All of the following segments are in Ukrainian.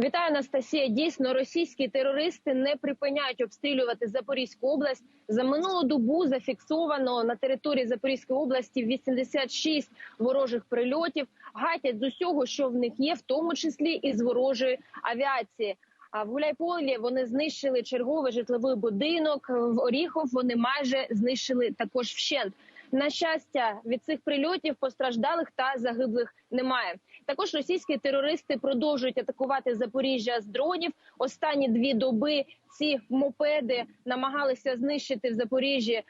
Вітаю, Анастасія. Дійсно, російські терористи не припиняють обстрілювати Запорізьку область. За минулу добу зафіксовано на території Запорізької області 86 ворожих прильотів. Гатять з усього, що в них є, в тому числі і з ворожої авіації. А в Гуляйполі вони знищили черговий житловий будинок. В Оріхов вони майже знищили також вщент. На щастя, від цих прильотів постраждалих та загиблих немає. Також російські терористи продовжують атакувати Запоріжжя з дронів. Останні дві доби ці мопеди намагалися знищити в Запоріжжі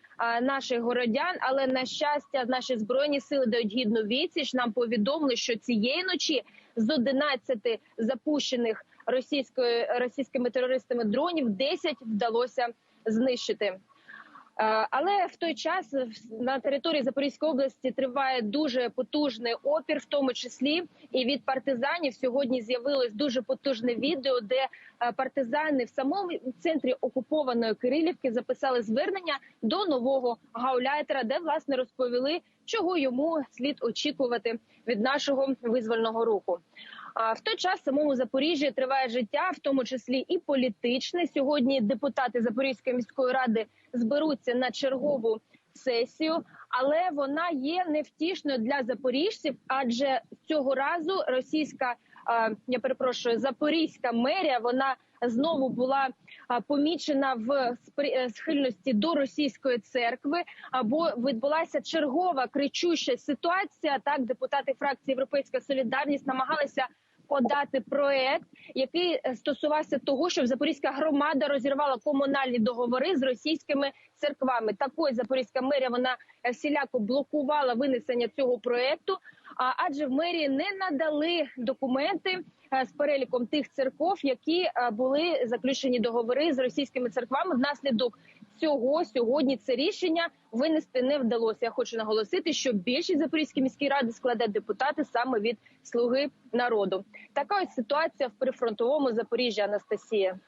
наших городян. Але на щастя, наші збройні сили дають гідну відсіч. Нам повідомили, що цієї ночі з 11 запущених російською російськими терористами дронів 10 вдалося знищити. Е, Але в той час на території Запорізької області триває дуже потужний опір, в тому числі і від партизанів. Сьогодні з'явилось дуже потужне відео, де е, партизани в самому центрі окупованої Кирилівки записали звернення до нового гауляйтера, де власне розповіли, чого йому слід очікувати від нашого визвольного руху. А в той час самому Запоріжжі триває життя, в тому числі і політичне. Сьогодні депутати Запорізької міської ради зберуться на чергову сесію, але вона є невтішною для запоріжців, адже цього разу російська я перепрошую, запорізька мерія вона знову була помічена в е, схильності до російської церкви. Або відбулася чергова кричуща ситуація. Так, депутати фракції Європейська Солідарність намагалися подати проект, який е, стосувався того, щоб запорізька громада розірвала комунальні договори з російськими церквами. Також запорізька мерія вона е, всіляко блокувала винесення цього проекту. Адже в мерії не надали документи з переліком тих церков, які е, були заключені договори з російськими церквами. Внаслідок цього сьогодні це рішення винести не вдалося. Я хочу наголосити, що більшість Запорізької міської ради складе депутати саме від слуги народу. Така ось ситуація в прифронтовому Запоріжжі. Анастасія.